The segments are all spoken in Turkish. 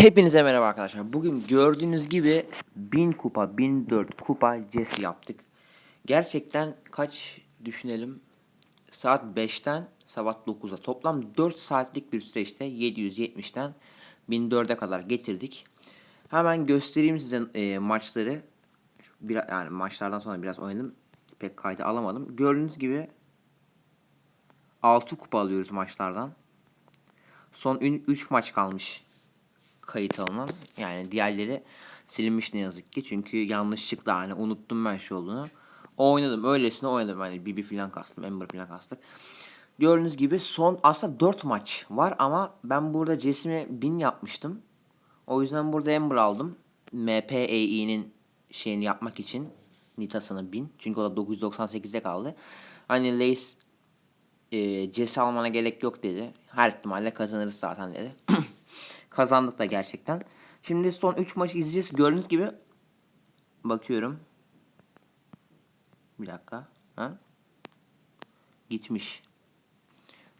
Hepinize merhaba arkadaşlar. Bugün gördüğünüz gibi 1000 kupa, 1004 kupa Jesse yaptık. Gerçekten kaç düşünelim. Saat 5'ten sabah 9'a toplam 4 saatlik bir süreçte 770'ten 1004'e kadar getirdik. Hemen göstereyim size e, maçları. Bir, yani maçlardan sonra biraz oynadım. Pek kaydı alamadım. Gördüğünüz gibi 6 kupa alıyoruz maçlardan. Son 3 maç kalmış kayıt alınan. Yani diğerleri silinmiş ne yazık ki. Çünkü yanlışlıkla hani unuttum ben şu olduğunu. Oynadım. Öylesine oynadım. Hani BB falan kastım. Ember falan kastık. Gördüğünüz gibi son aslında 4 maç var ama ben burada Jessim'e 1000 yapmıştım. O yüzden burada Ember aldım. MPAE'nin şeyini yapmak için. Nitas'ını 1000. Çünkü o da 998'de kaldı. Hani Lace e, Jesse almana gerek yok dedi. Her ihtimalle kazanırız zaten dedi. Kazandık da gerçekten. Şimdi son 3 maçı izleyeceğiz. Gördüğünüz gibi bakıyorum. Bir dakika. Ha? Gitmiş.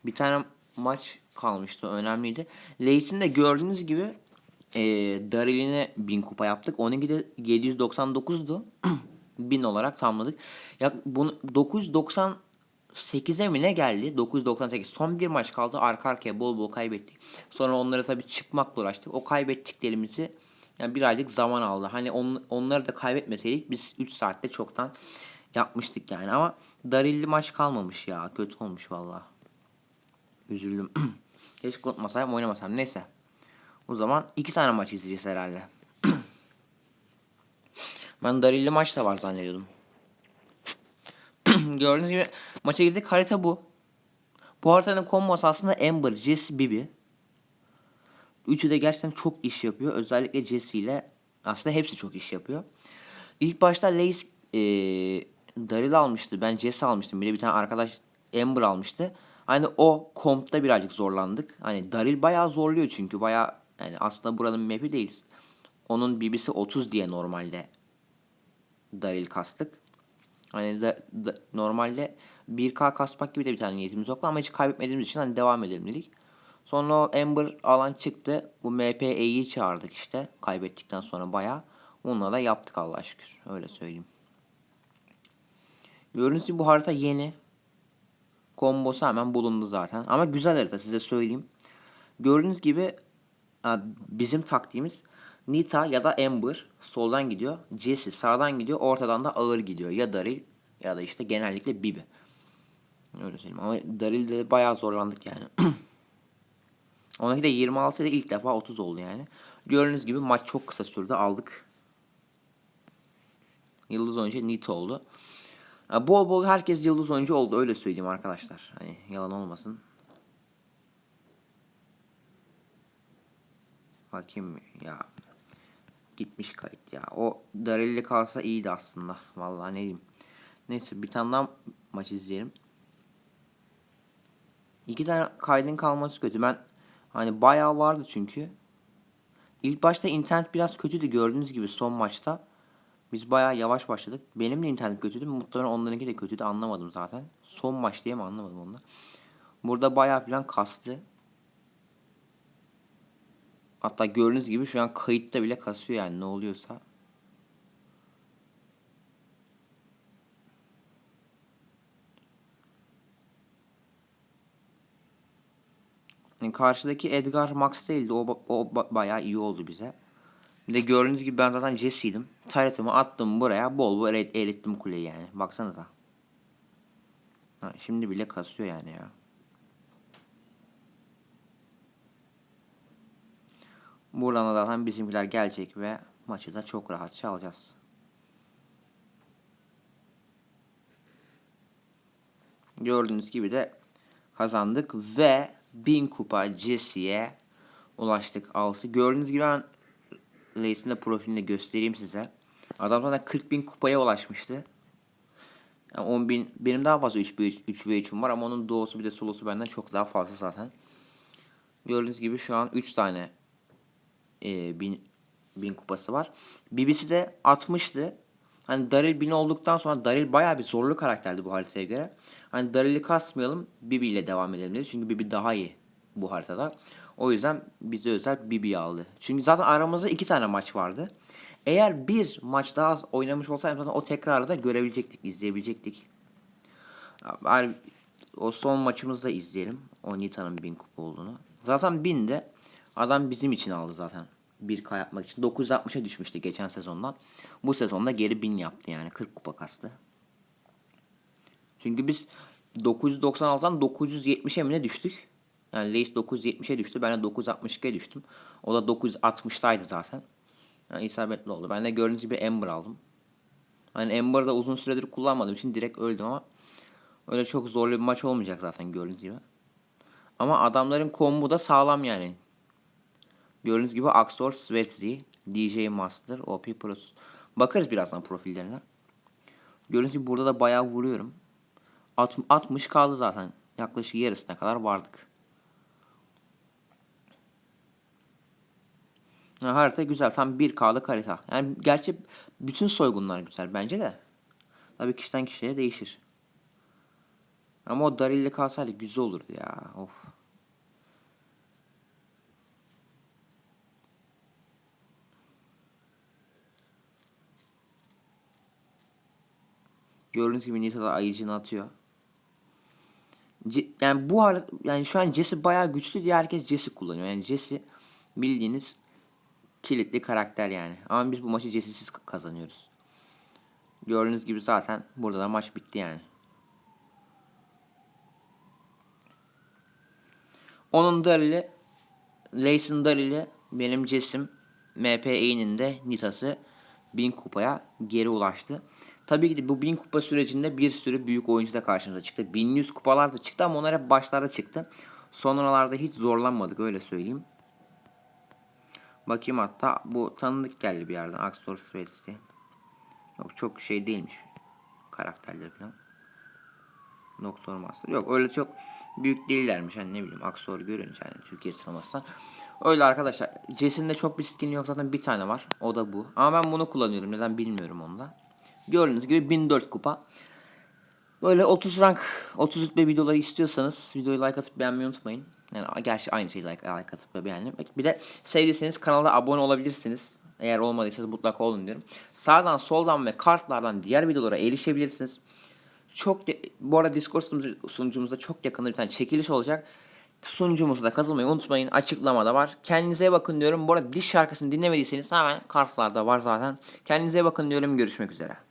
Bir tane maç kalmıştı. Önemliydi. Leys'in de gördüğünüz gibi e, Daryl'ine 1000 kupa yaptık. Onunki de 799'du. 1000 olarak tamamladık. Ya bunu 990 8'e mi ne geldi? 998. Son bir maç kaldı. Arka arkaya bol bol kaybettik. Sonra onları tabii çıkmakla uğraştık. O kaybettiklerimizi yani birazcık zaman aldı. Hani on, onları da kaybetmeseydik biz 3 saatte çoktan yapmıştık yani. Ama Darilli maç kalmamış ya. Kötü olmuş valla. Üzüldüm. Keşke unutmasaydım oynamasam. Neyse. O zaman iki tane maç izleyeceğiz herhalde. ben Darilli maç da var zannediyordum. Gördüğünüz gibi maça girdik. Harita bu. Bu haritanın kombosu aslında Ember, Jesse, Bibi. Üçü de gerçekten çok iş yapıyor. Özellikle Jesse ile aslında hepsi çok iş yapıyor. İlk başta Lace e, Daryl almıştı. Ben Jesse almıştım. Bir de bir tane arkadaş Ember almıştı. Hani o kompta birazcık zorlandık. Hani Daryl bayağı zorluyor çünkü. Bayağı yani aslında buranın map'i değil. Onun BB'si 30 diye normalde Daryl kastık. Hani da, da, normalde 1K kasmak gibi de bir tane niyetimiz yoktu ama hiç kaybetmediğimiz için hani devam edelim dedik. Sonra o Ember alan çıktı. Bu MPE'yi çağırdık işte. Kaybettikten sonra bayağı. Onunla da yaptık Allah'a şükür. Öyle söyleyeyim. Gördüğünüz gibi bu harita yeni. Kombosu hemen bulundu zaten. Ama güzel harita size söyleyeyim. Gördüğünüz gibi bizim taktiğimiz Nita ya da Ember soldan gidiyor. Jesse sağdan gidiyor. Ortadan da ağır gidiyor. Ya Daryl ya da işte genellikle Bibi. Öyle söyleyeyim. Ama Daryl'de bayağı zorlandık yani. Onunki de 26 ile ilk defa 30 oldu yani. Gördüğünüz gibi maç çok kısa sürede aldık. Yıldız oyuncu Nita oldu. Bol bol herkes yıldız oyuncu oldu öyle söyleyeyim arkadaşlar. Hani yalan olmasın. Bakayım ya gitmiş kayıt ya. O Daryl'li kalsa iyiydi aslında. Vallahi ne diyeyim. Neyse bir tane daha maç izleyelim. İki tane kaydın kalması kötü. Ben hani bayağı vardı çünkü. İlk başta internet biraz kötüydü gördüğünüz gibi son maçta. Biz bayağı yavaş başladık. Benim de internet kötüydü. Muhtemelen onlarınki de kötüydü anlamadım zaten. Son maç diye mi anlamadım onu. Burada bayağı falan kastı. Hatta gördüğünüz gibi şu an kayıtta bile kasıyor yani ne oluyorsa. Karşıdaki Edgar Max değildi. O, o bayağı iyi oldu bize. Bir de gördüğünüz gibi ben zaten Jesse'ydim. Taretimi attım buraya. Bol bol erittim kuleyi yani. Baksanıza. Ha, şimdi bile kasıyor yani ya. Buradan da zaten bizimkiler gelecek ve maçı da çok rahatça alacağız. Gördüğünüz gibi de kazandık ve 1000 kupa Jesse'ye ulaştık 6. Gördüğünüz gibi ben Lace'in de profilini göstereyim size. Adam zaten 40 bin kupaya ulaşmıştı. Yani 10 bin, benim daha fazla 3 v 3, 3 v 3'üm var ama onun doğusu bir de solosu benden çok daha fazla zaten. Gördüğünüz gibi şu an 3 tane e, bin, bin kupası var. BBC de 60'tı. Hani Daryl 1000 olduktan sonra Daryl bayağı bir zorlu karakterdi bu haritaya göre. Hani Daryl'i kasmayalım Bibi ile devam edelim dedi. Çünkü Bibi daha iyi bu haritada. O yüzden bize özel Bibi aldı. Çünkü zaten aramızda iki tane maç vardı. Eğer bir maç daha az oynamış olsaydım zaten o tekrarı da görebilecektik, izleyebilecektik. O son maçımızı da izleyelim. O Nita'nın 1000 kupa olduğunu. Zaten 1000 de adam bizim için aldı zaten. 1K yapmak için. 960'a düşmüştü geçen sezondan. Bu sezonda geri 1000 yaptı yani. 40 kupa kastı. Çünkü biz 996'dan 970'e mi ne düştük? Yani Leis 970'e düştü. Ben de 962'ye düştüm. O da 960'taydı zaten. Yani isabetli oldu. Ben de gördüğünüz gibi Ember aldım. Hani Ember'ı da uzun süredir kullanmadığım için direkt öldüm ama öyle çok zorlu bir maç olmayacak zaten gördüğünüz gibi. Ama adamların kombu da sağlam yani. Gördüğünüz gibi Axor, Svetzi, DJ Master, OP Pros. Bakarız birazdan profillerine. Gördüğünüz gibi burada da bayağı vuruyorum. Alt- 60 kaldı zaten. Yaklaşık yarısına kadar vardık. Ha, harita güzel. Tam 1K'lık harita. Yani gerçi bütün soygunlar güzel bence de. Tabii kişiden kişiye değişir. Ama o Daryl'le kalsaydı güzel olurdu ya. Of. Gördüğünüz gibi Nita'da ayıcını atıyor. Ce- yani bu harita yani şu an Jesse bayağı güçlü diye herkes Jesse kullanıyor. Yani Jesse bildiğiniz kilitli karakter yani. Ama biz bu maçı Jesse'siz kazanıyoruz. Gördüğünüz gibi zaten burada da maç bitti yani. Onun Daryl'i, Layson Daryl'i benim Jesse'm MPE'nin de Nita'sı 1000 kupaya geri ulaştı. Tabii ki de bu 1000 kupa sürecinde bir sürü büyük oyuncu da karşımıza çıktı. 1100 kupalar da çıktı ama onlar hep başlarda çıktı. Sonralarda hiç zorlanmadık öyle söyleyeyim. Bakayım hatta bu tanıdık geldi bir yerden. Axor Svetsi. Yok çok şey değilmiş. Karakterleri falan. Doktor Master. Yok öyle çok büyük değillermiş. Hani ne bileyim Axor görünce hani Türkiye sinemasından. Öyle arkadaşlar. Jesse'nin de çok bir skin yok zaten bir tane var. O da bu. Ama ben bunu kullanıyorum. Neden bilmiyorum onda. Gördüğünüz gibi 1004 kupa. Böyle 30 rank, 30 rütbe videoları istiyorsanız videoyu like atıp beğenmeyi unutmayın. Yani gerçi aynı şeyi like, like atıp beğenmek. Bir de sevdiyseniz kanala abone olabilirsiniz. Eğer olmadıysanız mutlaka olun diyorum. Sağdan, soldan ve kartlardan diğer videolara erişebilirsiniz. Çok bu arada Discord sunucu- sunucumuzda çok yakında bir tane çekiliş olacak. Sunucumuza da katılmayı unutmayın. Açıklamada var. Kendinize bakın diyorum. Bu arada diş şarkısını dinlemediyseniz hemen kartlarda var zaten. Kendinize bakın diyorum. Görüşmek üzere.